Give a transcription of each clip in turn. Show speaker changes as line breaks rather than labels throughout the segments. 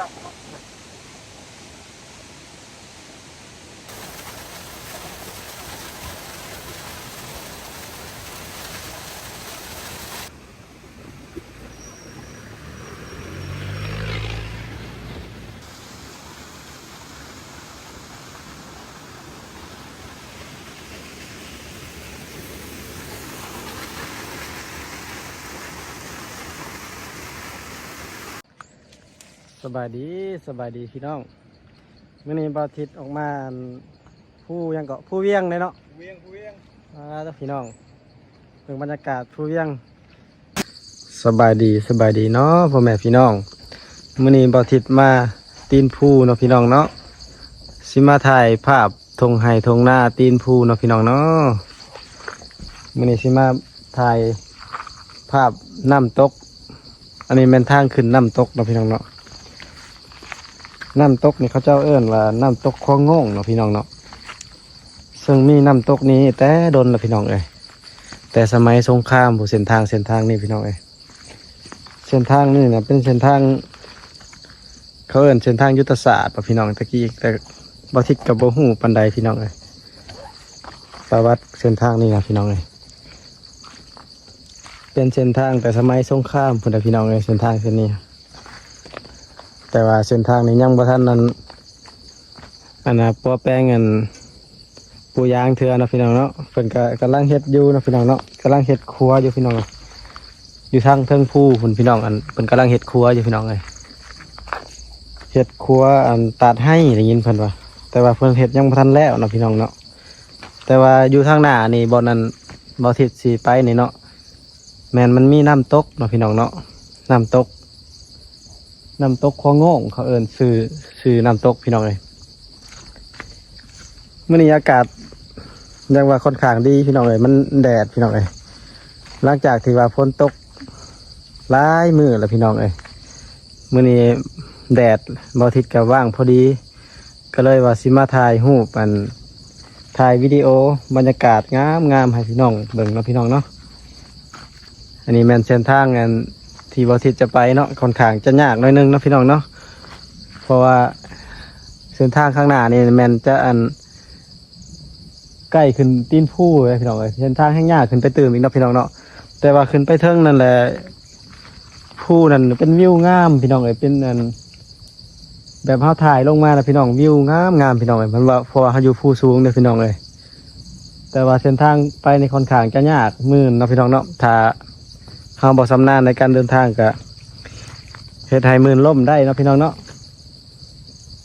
たします。 สบายดีสบายดีพี่น้องมื่อนี้บาทิตออกมาอั่นผู้ยังเกาะผู้เวียงเลยเนาะ
เวียงเวียง
มาแล้วพี่น้องเรื่องบรรยากาศผู้เวียง สบายดีสบายดีเนาะพ่อแม่พี่น้องมื่อนี้บาทิตมาตีนผู้เนาะพี่น้องเนาะสิมาถ่ายภาพทงไห้ทงหน้าตีนผู้เนาะพี่น้องเนาะมื่อนี้สิมาถ่ายภาพน้ำตก อันนี้เป็นทางขึ้นน้ำตกเนาะพี่น้องเนาะ น้ำตกนี่เขาเจ้าเอิ้นว่าน้ำตกคลองงงเนาะพี่น้องเนาะซึ่งมีน้ำตกนี้แต่โดนละพี่น้องเอ้ยแต่สมัยสงครามผู้เส้นทางเส้นทางนี่พี่น้องเอ้ยเส้นทางนี่เนี่ยเป็นเส้นทาง เขาเอิ้นเส้นทางยุทธศาสตร์ป่ะพี่น้องตะกี้แต่บทิศกับโบหูปันใดพี่น้องเอ้ยประวัติเส้นทางนี่นะพี่น้องเอ้ยเป็นเส้นทางแต่สมัยสงครามพุ่นนะพี่น้องเอ้ยเส้นทางเส้นนี้ แต่ว่าเส้นทางนี้ยังบ่ทันนั้นอันน่ะปัวแป้งอันปูยางเถื่อเนะพี่น้องเนาะเพิ่นก็กำลังเฮ็ดอยู่นะพี่น้องเนาะกำลังเฮ็ดครัวอยู่พี่น้องอยู่ทางเทิงภูพุ่นพี่น้องอันเพิ่นกำลังเฮ็ดครัวอยู่พี่น้องเอ้ยเฮ็ดครัวอันตัดให้ได้ยินเพิ่นว่าแต่ว่าเพิ่นเฮ็ดยังบ่ทันแล้วนะพี่น้องเนาะแต่ว่าอยู่ทางหน้านี่บ่นั้นบ่ทิศสิไปนี่เนาะแม่นมันมีน้ำตกเนาะพี่น้องเนาะน้ำตก น้ำตกคลองโง่งเขาเอินซื้อซื้อน้ำตกพี่น้องเลยเมื่อนี้อากาศยังว่าค่อนข้างดีพี่น้องเลยมันแดดพี่น้องเลยหลังจากที่ว่าฝนตกหลายมือแล้วพี่น้องเลยเมื่อนี้แดดบอทิตกับว่างพอดี ก็เลยว่าสิมาถ่ายรูปันถ่ายวิดีโอบรรยากาศงามงามให้พี่น้องเบิ่งเนาะพี่น้องเนาะอันนี้แมนเส้นทางอัน ที่บอทิศจะไปเนาะค่อนข้างจะยากหน่อยนึงเนาะพี่น้องเนาะเพราะว่าเส้นทางข้างหน้านี่แมนจะอันใกล้ขึ้นตีนผู้เลยพี่น้องเลยเส้นทางให้งยากขึ้นไปตื่มอีกเนาะพี่น้องเนาะแต่ว่าขึ้นไปเทิงนั่นแหละผู้นั่นเป็นวิวงามพี่น้องเลยเป็นอันแบบเขาถ่ายลงมานะพี่น้องวิวงามงามพี่น้องเลยมันว่าเพราะว่าเขาอยู่ผู้สูงเนี่ยพี่น้องเลยแต่ว่าเส้นทางไปในค่อนข้างจะยากมืนเนาะพี่น้องเนาะถ้า เขาบอกสำนานในการเดินทางกับเฮ็ดให้มื่นล่มได้เนาะพี่น้องเนาะ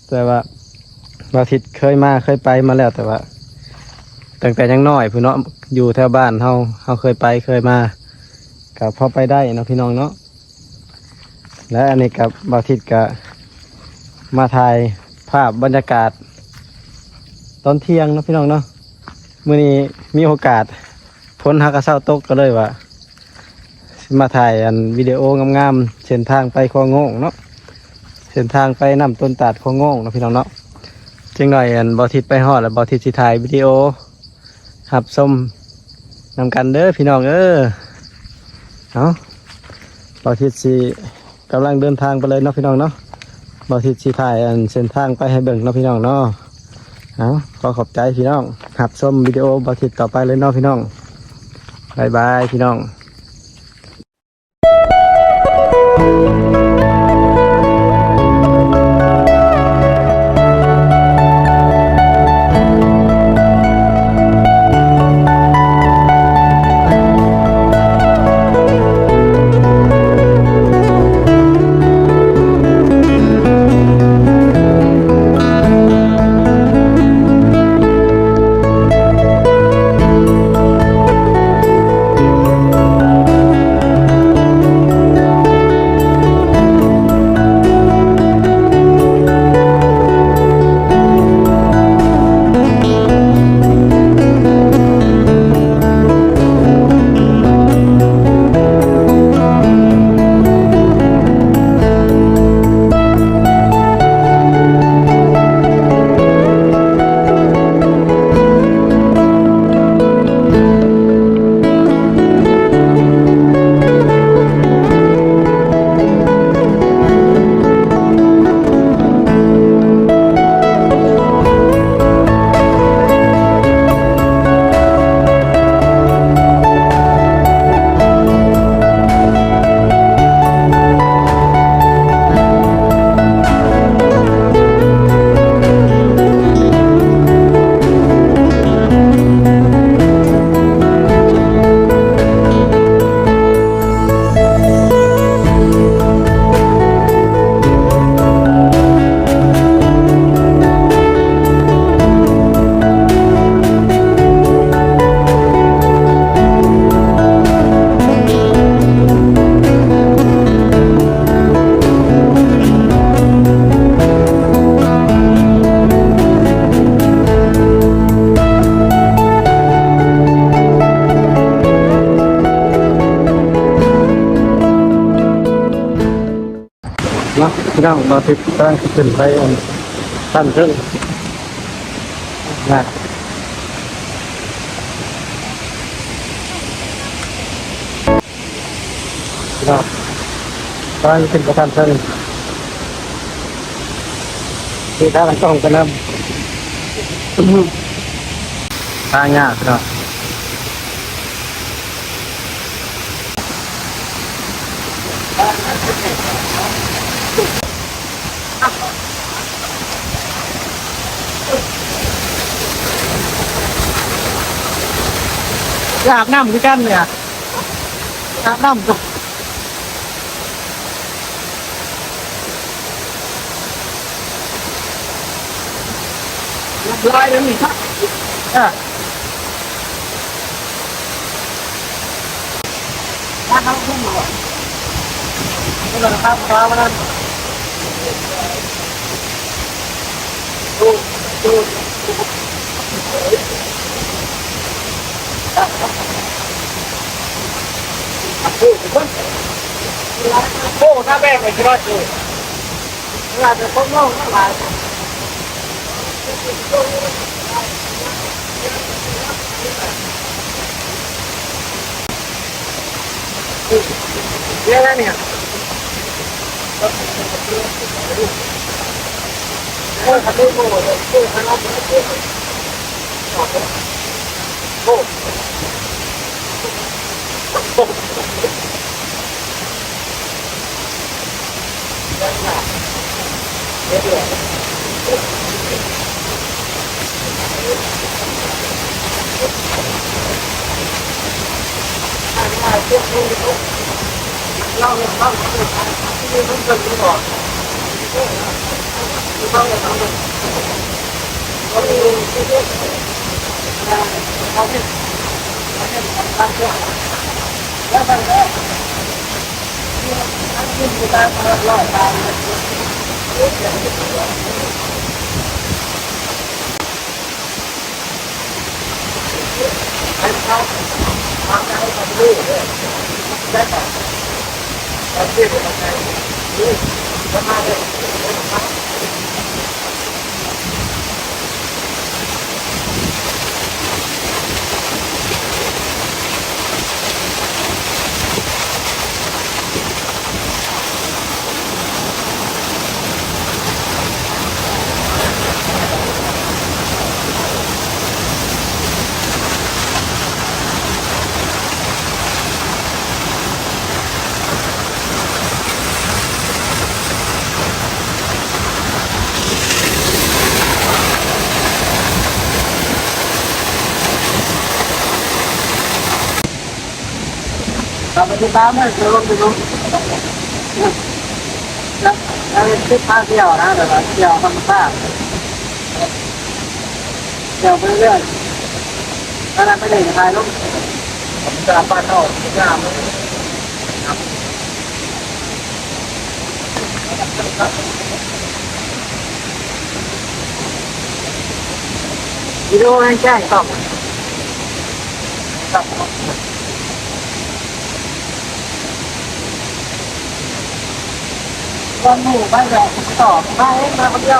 แต่ว่าบาทิตเคยมาเคยไปมาแล้วแต่ว่าตั้งแต่ยังน้อยพี่เนาะอยู่แถวบ้านเฮาเฮาเคยไปเคยมากับพอไปได้เนาะพี่น้องเนาะและอันนี้กับบาทิตกับมาถ่ายภาพบรรยากาศ ตอนเที่ยงนะพี่น้องเนาะมื้อนี้มีโอกาสพ้นฮักกระเซ้าตกก็เลยว่า มาถ่ายอันวิดีโองามๆเส้นทางไปคลองโง่งเนาะเส้นทางไปนำต้นตัดคลองโง่งเนาะพี่น้องเนาะจึงหน่อยอันบอทิดไปฮอดแล้วบอทิดสิถ่ายวิดีโอหับส้มนำกันเด้อพี่น้องเออเนาะบอทิดสิกำลังเดินทางไปเลยเนาะพี่น้องเนาะบอทิดสิถ่ายอันเส้นทางไปให้เบิ่งเนาะพี่น้องเนาะเอาขอขอบใจพี่น้องหับส้มวิดีโอบอทิดต่อไปเลยเนาะพี่น้องบายบายพี่น้อง พี่น้องเราติดตั้งขึ้นไปอันตั้นขึ้นนะพี่น้องตั้งขึ้นไปตั้นขึ้นที่ทางกล้องกันนำทางยากพี่น้อง อยาบน้ำคือกันเนี่ยอยาบน้ำกับลายเลยนี่ครับอะถ้าเขาขึ้นมาก็เลยครับฟ้ามาแล้วดูดูโอ้หน้าแม่ไปช่วยเลยเวลาจะพ้องน้องทั้ง หลายเยอะแล้วเนี่ยโอ้ยทำได้โม่เลยโอ้ยทำได้โม่เลยโอ้เล่าเลยเล่าเลยที่นี่มัน เกิดขึ้นก่อนเล่าเลยเล่าเลยเขามีที่เรียกเขาเป็นเขาเป็นการเชื่อแล้วมันก็ที่อันที่มีการมาล่อตามให้เขาทำให้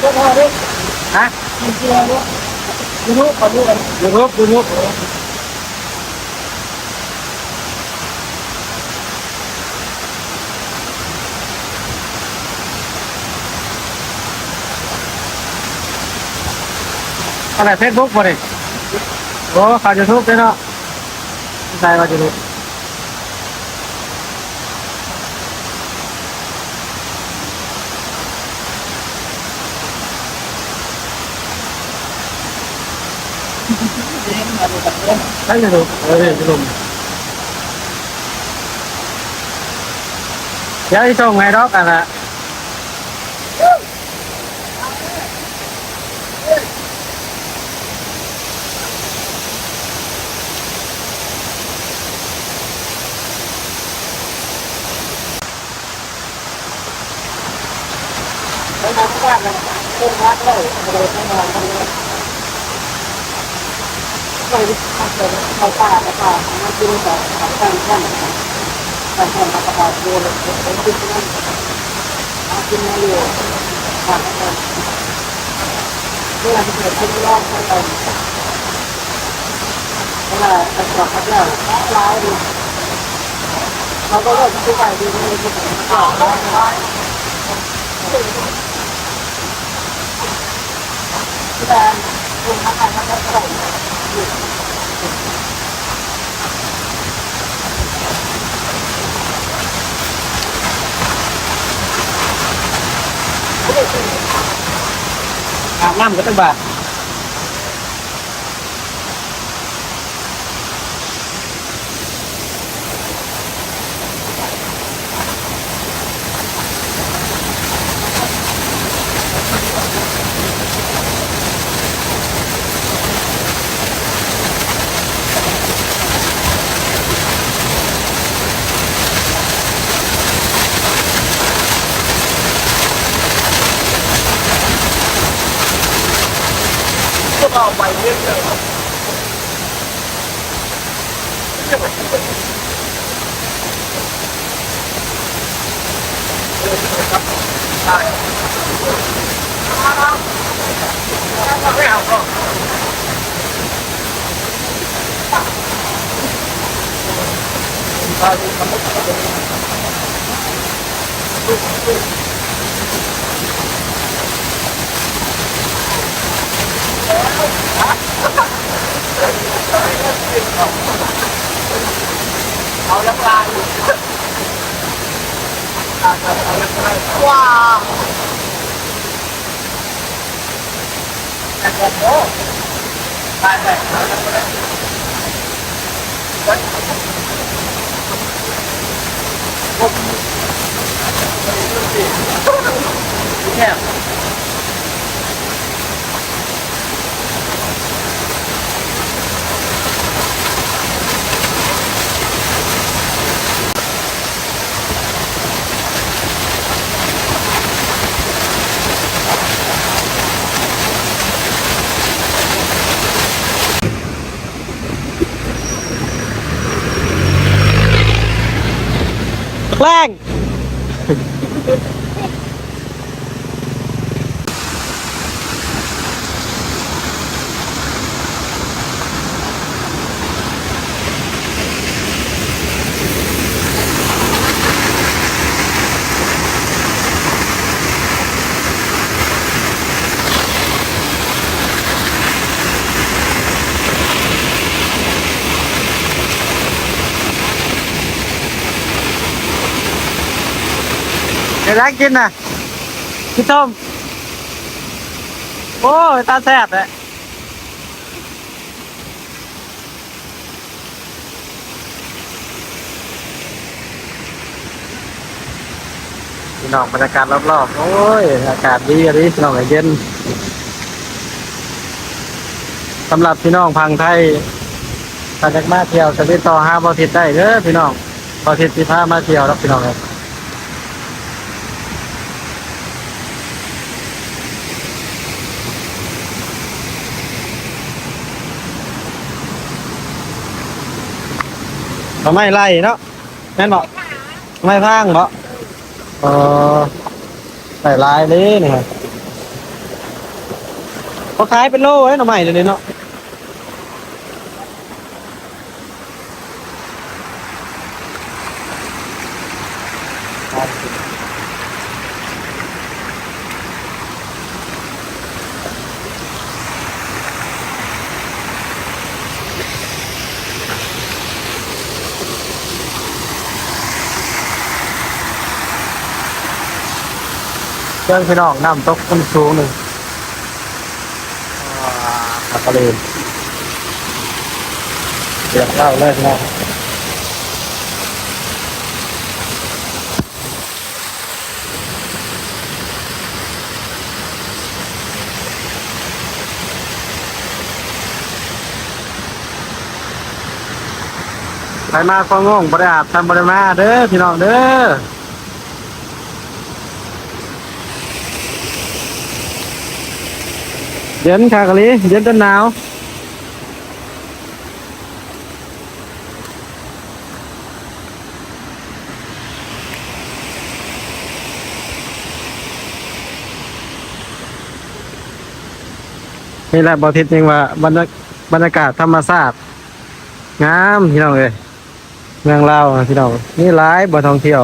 เขาดูได้ไหมเราไปติดตามเลยเราลงไปดูแล้วเราเป็นทิศทางเที่ยวนะแต่ว่าเที่ ยวธรรมชาติเที่ยวไปเรื่อยถ้าเรา ไปไปไปป่าไปป้ามากินกับกับแฟนแฟนไปแฟนมาประกอบดูเลยผมกินที่นั่นมากินมาอยู่ฝากกันเมื่อที่เกิดขึ้นรอบเข้าไปเว่าตรวจสอบแล้วร้ายดีเราก็เลิกทุกไปดีไม่ด้ที่ไหนอแล้วที่แบด์คุณทำงานทำได้เท่าไหร่ năm cái tầng bà ทแค่แรงเดี๋ยว แร ก กินนะพี่ต้มโอ้ยตาแสบเลยพี่น้องบรรยากาศรอบๆ โอ้ย อากาศดีอะดิพี่น้องเย็นสำหรับพี่น้องพังไทยถ้าจากมาเที่ยวจะติดต่อหาบอทิศได้เด้อพี่น้องบอทิศสิพามาเที่ยวรับพี่น้องเล ทำไมไล่เนาะแม่นบอกไม่พังบ่เออใส่ลายเลยนี่ครับเขาขายเป็นโลไว้หน่อใหม่เลยเนาะ เรื่องพี่น้องน้ำตกขึ้นสูงหนึ่งอาขับทะเลเสียงเล่าเลยพี่น้องไปมาควางงบริอาบทำบริมาเด้อพี่น้องเด้อ ย็นค่ะกะลีเย็นจนหนาวนี่แหละบอทิศจริงว่าบรรยาบรรยากาศธรรมชาติงามพี่น้องเลยเมืองลาวพี่น้องนี่หลายบ่อท่องเที่ยว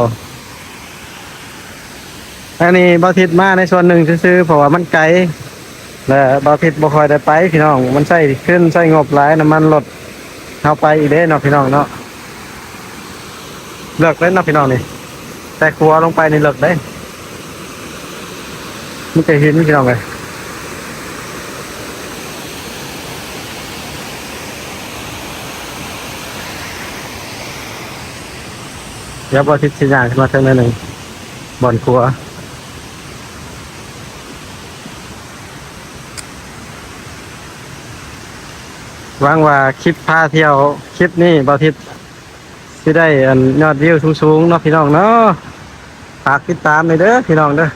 อันนี้บอทิศมาในส่วนหนึ่งซื้อเพราะว่ามันไกล และบอทิศบ่คอยได้ไปพี่น้อง มันใช้ขึ้นใช้งบหลายน้ำมันลดเอาไปอีกเด้เนาะพี่น้องเนาะเลิกเลยเนาะพี่น้องนี่แต่ครัวลงไปในเลิกได้มันจะเห็นพี่น้องเลยเดี๋ยวบอทิศชิ้นยางขึ้นมาเท่านั้นหนึ่งบ่อนครัว หว่างว่าคลิปพาเที่ยวคลิปนี้บอทิศที่ได้อันยอดวิวสูงๆเนาะพี่น้องเนาะฝากติดตามเลยเด้อพี่น้องเด้อ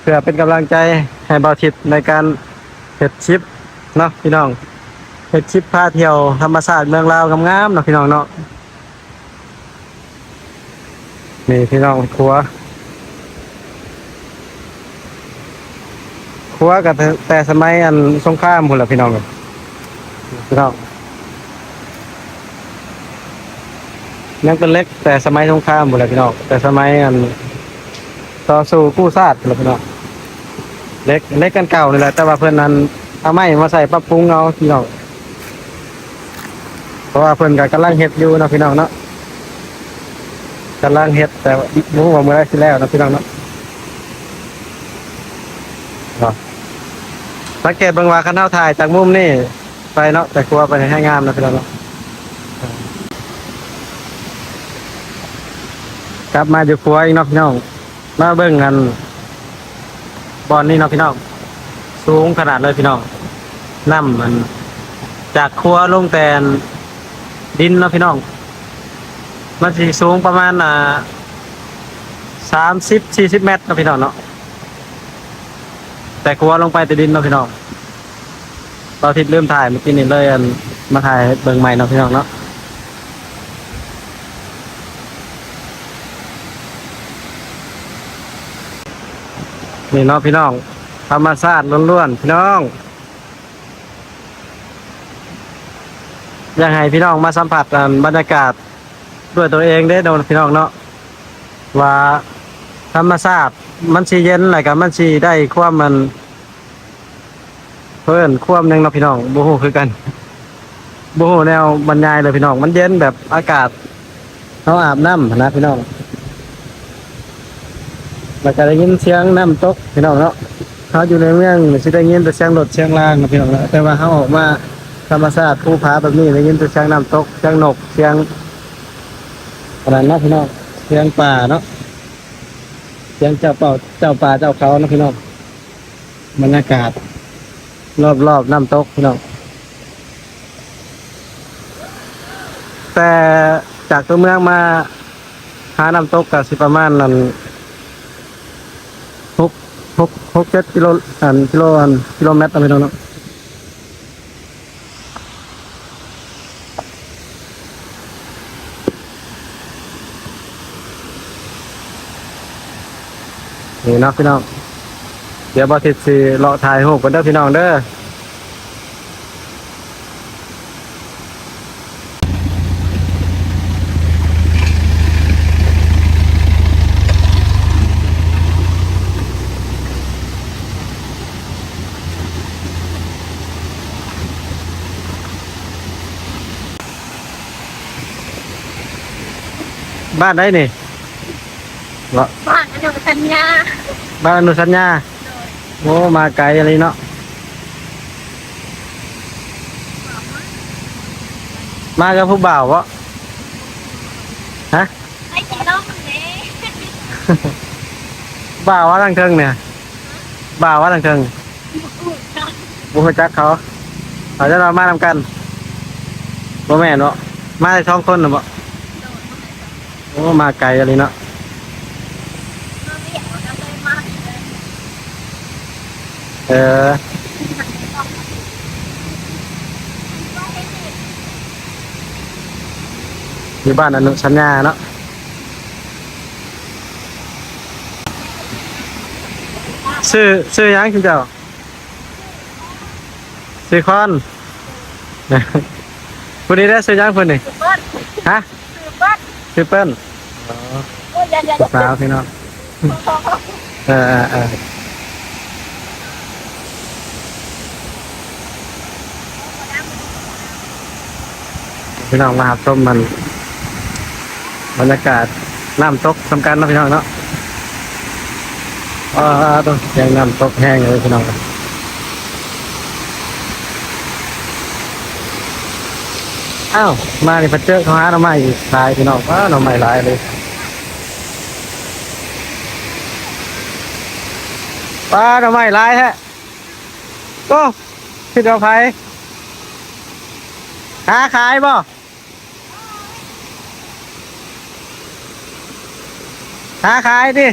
เพื่อเป็นกำลังใจให้บอทิศในการเฮ็ดชิปเนาะพี่น้องเฮ็ดชิปพาเที่ยวธรรมศาสตร์เมืองลาวงามๆเนาะพี่น้องเนาะนี่พี่น้องครัวครัวกับแต่สมัยอันสงครามพุ่นละพี่น้องเอ้ย พี่น้องยังเป็นเล็กแต่สมัยสงครามพุ่นละพี่น้องแต่สมัยอันต่อสู้กู้ชาติพุ่นละพี่น้องเล็กเล็กกันเก่านี่แหละแต่ว่าเพื่อนนั้นเอาไม้มาใส่ปรับปรุงเอาพี่น้องเพราะว่าเพื่อนก็กำลังเฮ็ดอยู่นะพี่น้องเนาะกำลังเฮ็ดแต่รู้ว่าเมื่อไรสิแล้วนะพี่น้องเนาะเนาะสังเกตบิ่งว่าคันเฮาถ่ายจากมุมนี่ ไปเนาะแต่ครัวไปให้งามนะพี่น้องเนาะกลับมาอยู่ครัวอีกเนาะพี่น้องมาเบิ่งกันบอลนี่เนาะพี่น้องสูงขนาดเลยพี่น้องน้ำมัน จากครัวลงแต่ดินเนาะพี่น้องมันสิสูงประมาณอ่าสามสิบสี่สิบเมตรเนาะพี่น้องเนาะแต่กลัวลงไปแต่ดินเนาะพี่น้อง ตอนที่เริ่มถ่ายเมื่อกี้นี่เลยอันมาถ่ายเบิ่งใหม่เนาะพี่น้องเนาะนี่เนาะพี่น้อง ธรรมชาติล้วนๆพี่น้องอยากให้พี่น้องมาสัมผัสบรรยากาศด้วยตัวเองได้โดนพี่น้องเนาะว่าธรรมชาติมันสีเย็นอะไรกับมันสีได้ความมัน เพิ่อนความหนึงเนาะพี่น้องบูฮูคือกันบูฮูแนวบรรยายเลยพี่น้อง มันเย็นแบบอากาศเขาอาบน้ำนะพี่น้องแล้วก็ได้ยินเสียงน้ำตกพี่น้องเนาะเขาอยู่ในเมืองสิได้ยินแต่เสียงรถเสียงล่างนะพี่น้องเนาะแต่ว่าเขาออกมาธรรมชาติภูผาแบบนี้ได้ยินแต่เสียงน้ำตกเสียงนกเสียงขนาดนั้นพี่น้องเสียงป่าเนาะเสียงเจ้าเป่าเจ้าป่าเจ้าเขานะพี่น้องบรรยากาศ รอบรอบๆน้ำตกพี่น้องแต่จากตัวเมืองมาหาน้ำตกกับสิประมาณนั้นหกหกหกเจ็ดกิโลอันกิโลอันกิโลเมตรนะพี่น้องเนาะนี่นะพี่น้อง เดี๋ยวบอทิศสิเลาะถ่ายรูปกันเด้อพี่น้องเด้อบ้านได้นี่เหรอ
บ้านอนุสัญญา
บ้านอนุสัญญา โอ้มาไกลอะไรเนาะมากับผู้บ่าววะฮะ
ไอ้ที่น้องเน่
บ่าวว่าทางเทิงเนี่ยบ่าวว่าทางเทิงบุคจักเขาเขาจะเรามานำกันบ่แม่นเนาะมาได้สองคนน่ะบ่โอ้มาไกลอะไรเนาะ
มาเรียกว่าจะเลยมาเลย
เออ อยู่บ้านอนุชัญญาเนาะซื้อซื้อหยังคุณเจ้าซื้อคอนผู้นี้ได้ซื้อหยังเพิ่นนี่
คือเบิ้ล
ฮะ
คือเบิ้ล
ซื้อเปิ้น
โอ้ยยันยัน
สาวพี่น้องเออเออเออ พี่น้องมาหาชมมัน บรรยากาศน้ำตกสำคัญนะพี่น้องเนาะอ่าตัวยังน้ำตกแห้งเลยพี่น้องอ้าวมานี่พัดเจอเขาหาหน่อไม้ลายพี่น้องว้าหน่อไม้ลายเลยป้าหน่อไม้ลายฮะก็คิดเอาไผหาขายบ่ หาขายดิ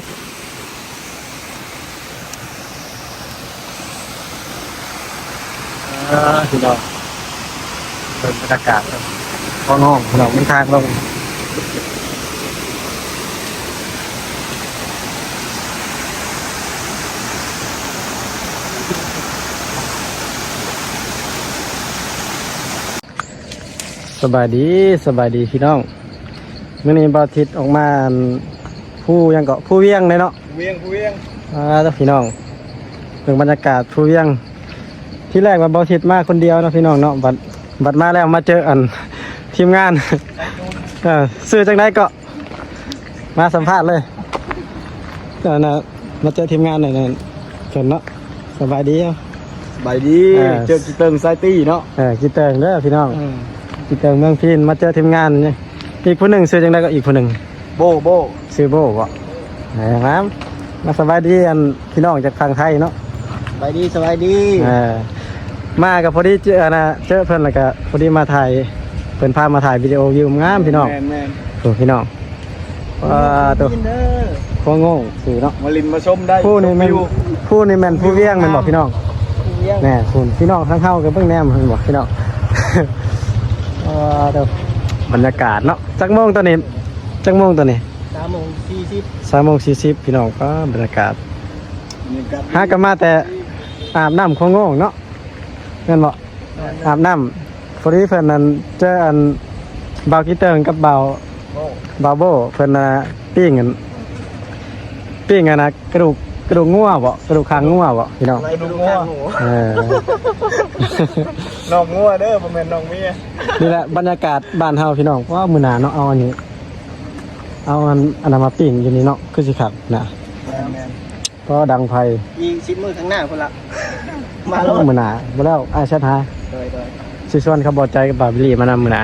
เออพี่น้องเป็นบรรยากาศห้องห้องพี่น้องมีทางลงสบายดีสบายดีพี่น้องมื่อนี้บาทิตออกมาอั่น ผู้ยังเกาะผู้เวียงเลยเนาะ
เวียงเวียง
อ่าเด้อพี่น้องเรื่องบรรยากาศผู้เวียง ที่แรกว่าบาทิตมาคนเดียวเนาะพี่น้องเนาะบัดบัดมาแล้วมาเจออันทีมงานเออซื้อจังไดก็มาสัมภาษณ์เลยเดี๋ยวนะมาเจอทีมงานหน่อยนะเกินเนาะสบายดีครับ
สบายดี
เออ
เจอกีเติงไซตี้เนาะ
เออกีเติงเด้อพี่น้องกีเติงเมืองพินมาเจอทีมงานนี่อีกผู้หนึ่งซื้อจังไดก็อีกผู้หนึ่ง
โบโบ
ซื้อโบบ่ไหนครับมาสบายดีอันพี่น้องจากทางไทยเนาะ
สบายดีสบายดี
เออมากับพอดีเจอนะเจอเพื่อนแล้วก็พอดีมาถ่ายเพื่อนพามาถ่ายวิดีโอวิวงามพี่น้อง
แมนแมน
โอ้พี่น้องว้าตัว
กินเด้อ
โคงงสื่อเนาะ
มาลินมาชมได้
ผู้นี่แมัน
ชวิว
ผู้นี่แมันผู้เวียงแมันบอกพี่น้อง
เวียง
แน่คุณพี่น้องทั้งเข้ากับเพิ่งแนมแมันบอกพี่น้องว้าตัวบรรยากาศเนาะจักโมงตัวนี้ จักโมงตัวนี้
สามโมงสี่สิบ
สามโมงสี่สิบพี่น้องก็บรรยากาศ
นี่ครับ
หากันมาแต่อาบน้ำโคงงงเนาะเงินบอกอาบน้ำพอดีเพิ่นนั้นเจออันเบากีเติงกับเบา
โบ
เบาโบเพิ่นน่ะปิ้งกันปิ้งกันนะกระดูกกระดูกงัวบ่กระดูกคางงัวบ่พี่น้อง
อะไรดูงัว
เออ
น้องงัวเด้อบ่แม่นน้องเมีย
นี่แหละบรรยากาศบ้านเฮาพี่น้องว่ามื้อหน้าเนาะเอาอันนี้ เอาอันอันนั้นมาปิ้งอยู่นี่เนาะคือสิครับนะ
แมนแมน
เพราะดังไฟ
อีกชิ้นมือข้างหน้าคนละ มา
มา
แล้ว
มื้อหน้าบ่แล้วอ้ายชัดหา
โดยโดย
สิชวนเขาบ่ใจกับบาบิลีมานำมื้อหน้า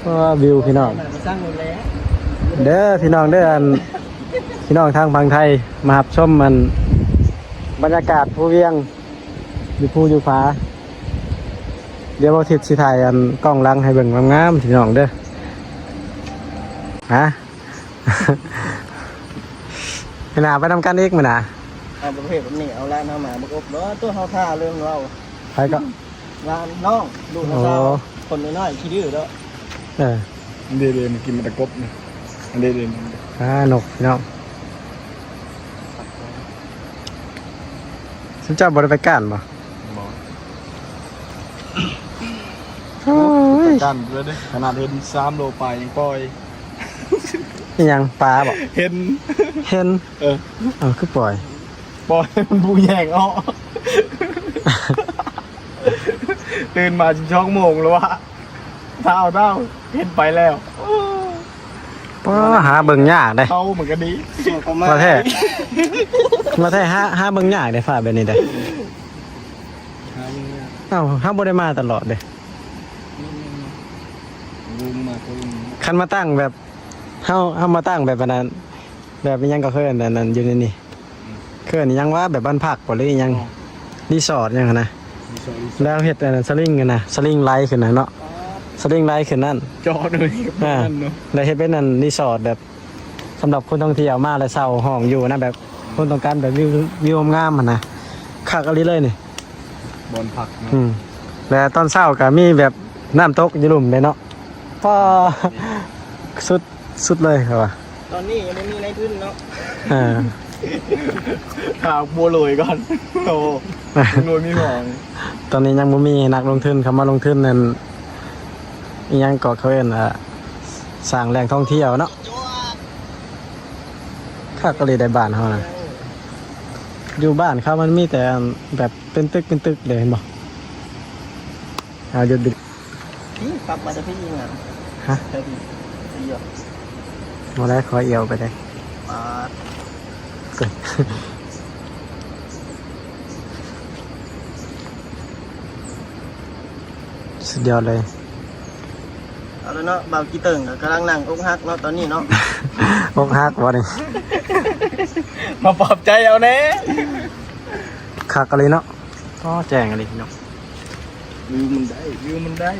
เพราะว่าวิวพี่น้อง
มาสร้างโรงแรม
เด้อพี่น้องเด้ออันพี่น้องทางฝั่งไทยมารับชมมัน บรรยากาศภูเวียงอยู่ภูอยู่ฟ้า เดี๋ยวเอาทิศสิถ่ายอันกล้องหลังให้เบิ่งงามๆพี่น้องเด้อ ฮะไปหนาไปทำกันอีกมั้ยนะ
เอาประเภทแบบนี้เอาร้านเอามาประกบเนาะตัวเฮาท่าเรื่องเรา
ไปก็
ร้านน้องดูนะเจ้า
โอ้
คนน้อยๆขี้ดื้อเด้อ
เออ
เดี๋ยวเดี๋ยวกินมันตะกบนะเดี๋ยวเดี๋ยว
อ่านกพี่น้องฉันจะบริไปก้านบ่โอ้ย
กันเลยดิขนาดเห็นสามโลไปยังปล่อย
นี่ยังปลาบ่
เห็น
เห็น
เออ
เออคือปล่อย
ปล่อยมันบูแยงอ้อตื่นมาชิช่องโมงแล้ววะเท้าเท้าเห็นไปแล้ว
ป้าหาเบิ่งยากได้
เขาเหมือนกันดี
มาแท้มาแท้หาหาเบิ่งยากได้ฝ่าแบบนี้ได้เอ้าห้าบ่ได้มาตลอดเด้
ลุงมาคุย
คันมาตั้งแบบ เฮาเฮามาตั้งแบบอันนั้นแบบอิหยังก็เคยอันนั้นอยู่ในนี่เคยอันนี้ยังว่าแบบบ้านพักบ่หรืออิหยังรีสอร์ทอิหยังหั้นนะ
มีซอย
แล้วเฮ็ดอันนั้นสลิงกันนะสลิงไลท์ขึ้นนะเนาะสลิงไลท์ขึ้นนั่น
จอเลยกับ
อ่า
นั่นเนาะ
แล้วเฮ็ดเป็นอันรีสอร์ทแบบสำหรับคนท่องเที่ยวมาแล้วเช่าห้องอยู่นะแบบคนต้องการแบบวิววิวงามๆหั่นนะคักอะไรเลยนี่
บอลผักเนาะ
อืมแล้วตอนเช้าก็มีแบบน้ำตกอยู่หลุมเลยเนาะพอสุด สุดเลยครับว่า
ตอนนี้ยังไม่มีในทุนเนาะ
อ่า
ถากบัวลอยก่อนโอ้โรยมีหอง
ตอนนี้ยังบ่มีนักลงทุนเข้ามาลงทุนนั่นอิหยังก็เขาเอิ้นอะสร้างแหล่งท่องเที่ยวเนาะคักก็เลยได้บ้านเฮานะอยู่บ้านเขามันมีแต่แบบเป็นตึกเป็นตึกเลยเห็นบ่เอาหยุดดิ
พี่กลับมาจะพี่ยิงอะ
ฮะ
เธอพี่พี่อะ
บ่ได้ขอเอียวไปได้
ปาด
สุดยอดเลย
เอาแล้วเนาะบ่าวกีเติงก็กำลังนั่งอกหักเนาะตอนนี้เนาะ
อกหักบ่นี่
มาปลอบใจเอาแน่
คักอะไรเนาะก็แจ้งอะไรพี่น้อง
วิวมันได้วิวมันได้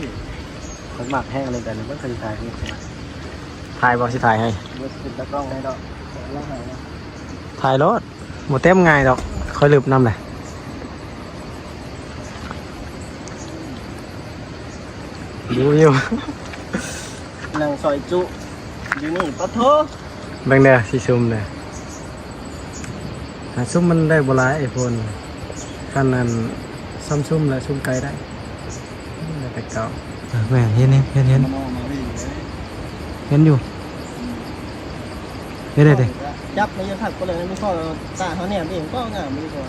คนหมักแห้งอะไรแต่นี่บ่เคยถ่ายให้ ถ่ายบ่สิถ่ายให้
เบิดติดตะกล้องให้ดอกแล้วหายนะ
ถ่ายรถหมดเต็มง่ายดอกคอยลืบนำเลยดูอยู่
นั่งซอยจุอยู่นี่ปะโถ
เบิ่งเด้อสิซุ่มเด้อหาซุ่มมันได้บ่หลายไอ้พนคันนั้นซ้ำซุ่มและซุ่มไกลได้ได้แต่เก่าแม่เห็นเห็นเห็นเห็น
มันออกมาไม่ดีเลย
เห็นอยู่เห็นได้เด้
จับไม่ยังขัดก็เลยไม่พอตาเขาเนี่ยพี่ก็งามไม่พอ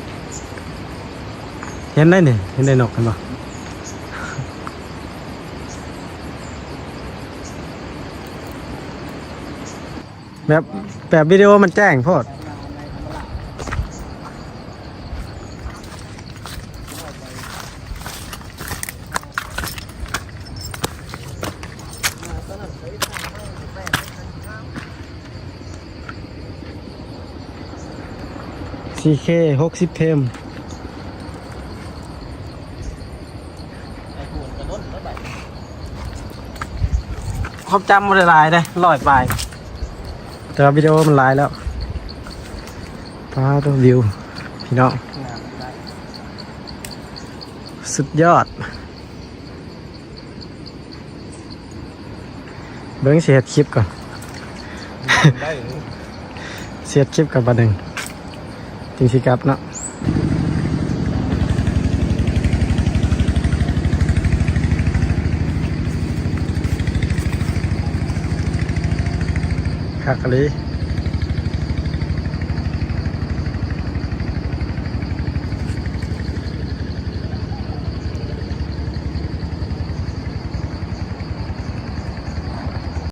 เห็นได้นี่เห็นได้นกกันบ่แบบแบบวิดีโอมันแจ้งโพด 4K 60 เทม
ไอ้หุ่นกระโดดแล้วแบบ
ความจำมันหลายได้ร้อยปลายแต่ว่าวิดีโอมันหลายแล้วฟ้าตัววิว พี่น้อง
งามได้
สุดยอด เบิ้งเสียดคลิปก่อน
ได้
เสียดคลิปกับบันหนึ่ง จริงสิครับเนาะคักอะลี